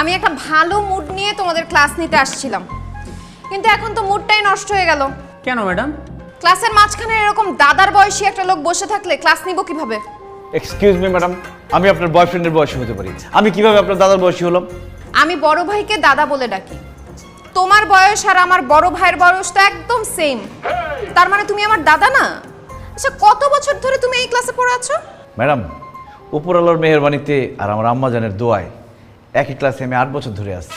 আমি একটা ভালো মুড নিয়ে তোমাদের ক্লাস নিতে আসছিলাম। কিন্তু এখন তো মুডটাই নষ্ট হয়ে গেল। কেন ম্যাডাম ক্লাসের মাঝখানে এরকম দাদার বয়সী একটা লোক বসে থাকলে ক্লাস নিব কীভাবে? এক্সকিউজ মি ম্যাডাম আমি আপনার বয়ফ্রেন্ডের বয়সী হতে পারি। আমি কীভাবে আপনার দাদার বয়সী হলাম? আমি বড় ভাইকে দাদা বলে ডাকি। তোমার বয়স আর আমার বড় ভাইয়ের বয়স তো একদম সেম তার মানে তুমি আমার দাদা না? আচ্ছা কত বছর ধরে তুমি এই ক্লাসে পড়ে আছো? ম্যাডাম উপরওয়ালার মেহরবানিতে আর আমার আম্মাজানের দোয়ায় একই ক্লাসে আমি আট বছর ধরে আছি।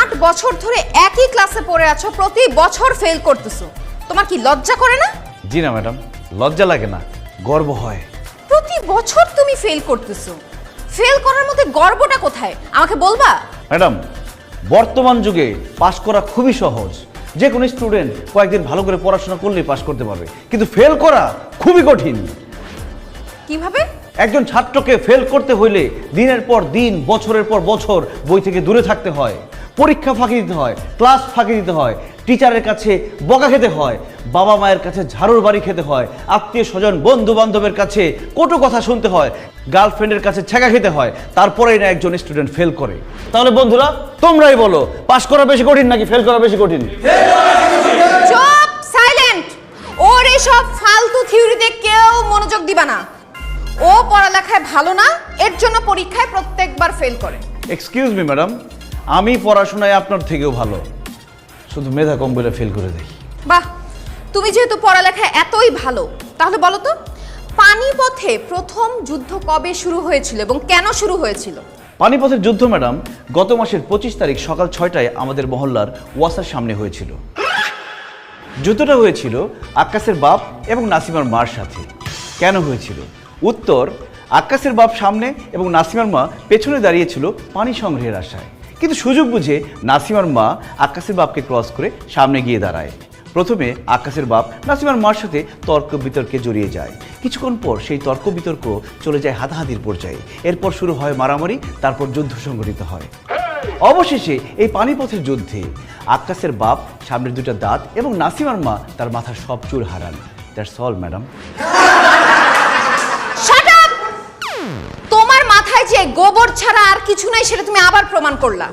আট বছর ধরে একই ক্লাসে পড়ে আছো প্রতি বছর ফেল করতেছো। তোমার কি লজ্জা করে না? জি না ম্যাডাম লজ্জা লাগে না গর্ব হয়। প্রতি বছর তুমি ফেল করতেছো। ফেল করার মধ্যে গর্বটা কোথায়? আমাকে বলবা? ম্যাডাম বর্তমান যুগে পাশ করা খুবই সহজ। যে কোনো স্টুডেন্ট কয়েকদিন ভালো করে পড়াশোনা করলেই পাশ করতে পারবে। কিন্তু ফেল করা খুবই কঠিন। কীভাবে? একজন ছাত্রকে ফেল করতে হইলে দিনের পর দিন, বছরের পর বছর বই থেকে দূরে থাকতে হয়, পরীক্ষা ফাঁকি দিতে হয় ক্লাস ফাঁকি দিতে হয় টিচারের কাছে বকা খেতে হয়, বাবা মায়ের কাছে ঝাড়ুর বাড়ি খেতে হয় আত্মীয় স্বজন বন্ধু বান্ধবের কাছে কটু কথা শুনতে হয় গার্লফ্রেন্ডের কাছে ছেঁকা খেতে হয়, তারপরেই না একজন স্টুডেন্ট ফেল করে। তাহলে বন্ধুরা, তোমরাই বলো পাশ করা বেশি কঠিন নাকি ফেল করা বেশি কঠিন? সাইলেন্ট ওর এসব ফালতু থিওরিতে কেউ মনোযোগ দিবা না। ও পড়ালেখায় ভালো না এর জন্য পরীক্ষায় প্রত্যেকবার ফেল করে। এক্সকিউজ মি ম্যাডাম আমি পড়াশোনায় আপনার থেকেও ভালো। শুধু মেধা কম বলে ফেল করে দেখি। বাহ তুমি যেহেতু পড়ালেখায় এতই ভালো তাহলে বলো তো পানিপথে প্রথম যুদ্ধ কবে শুরু হয়েছিল এবং কেন শুরু হয়েছিল? পানিপথের যুদ্ধ ম্যাডাম গত মাসের পঁচিশ তারিখ সকাল ছয়টায় আমাদের মহল্লার ওয়াসার সামনে হয়েছিল। যুদ্ধটা হয়েছিল আক্কাসের বাপ এবং নাসিমার মার সাথে। কেন হয়েছিল? উত্তর আক্কাসের বাপ সামনে এবং নাসিমার মা পেছনে দাঁড়িয়েছিল পানি সংগ্রহের আশায়। কিন্তু সুযোগ বুঝে নাসিমার মা আক্কাসের বাপকে ক্রস করে সামনে গিয়ে দাঁড়ায়। প্রথমে আকাশের বাপ নাসিমার মার সাথে তর্ক বিতর্কে জড়িয়ে যায়। কিছুক্ষণ পর সেই তর্ক বিতর্ক চলে যায় হাতাহাতির পর্যায়ে। এরপর শুরু হয় মারামারি, তারপর যুদ্ধ সংঘটিত হয়। অবশেষে এই পানিপথের যুদ্ধে আকাশের বাপ সামনের দুটা দাঁত এবং নাসিমার মা তার মাথার সব চুল হারান। দ্যাটস অল ম্যাডাম যে গোবর ছাড়া আর কিছু নাই, সেটা তুমি আবার প্রমাণ করলা।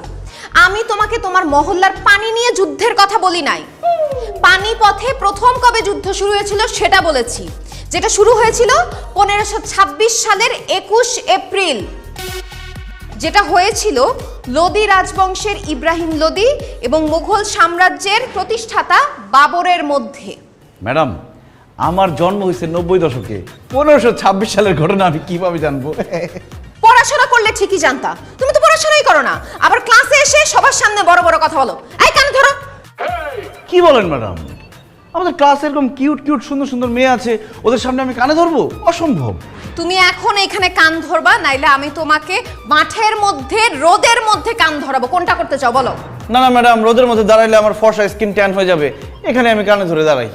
আমি তোমাকে তোমার মহল্লার পানি নিয়ে যুদ্ধের কথা বলি নাই। পানিপথে প্রথম কবে যুদ্ধ শুরু হয়েছিল সেটা বলেছি। যেটা শুরু হয়েছিল পনেরোশো সালের একুশ এপ্রিল। যেটা হয়েছিল লোদি রাজবংশের ইব্রাহিম লোদি এবং মুঘল সাম্রাজ্যের প্রতিষ্ঠাতা বাবরের মধ্যে। ম্যাডাম, আমার জন্ম হয়েছে নব্বই দশকে। পনেরোশো সালের ঘটনা আমি কীভাবে জানব? পড়াশোনা করলে ঠিকই জানতা। তুমি তো পড়াশোনাই করো না। আবার ক্লাসে এসে সবার সামনে বড় বড় কথা বলো। এই কানে ধরো। কি বলেন ম্যাডাম? আমাদের ক্লাসে এরকম কিউট কিউট সুন্দর সুন্দর মেয়ে আছে। ওদের সামনে আমি কানে ধরবো? অসম্ভব। তুমি এখন এখানে কান ধরবা নাইলে আমি তোমাকে মাঠের মধ্যে রোদের মধ্যে কান ধরাবো। কোনটা করতে চাও বলো? না না ম্যাডাম রোদের মধ্যে দাঁড়াইলে আমার ফর্সা স্কিন ট্যান হয়ে যাবে। এখানে আমি কানে ধরে দাঁড়াই।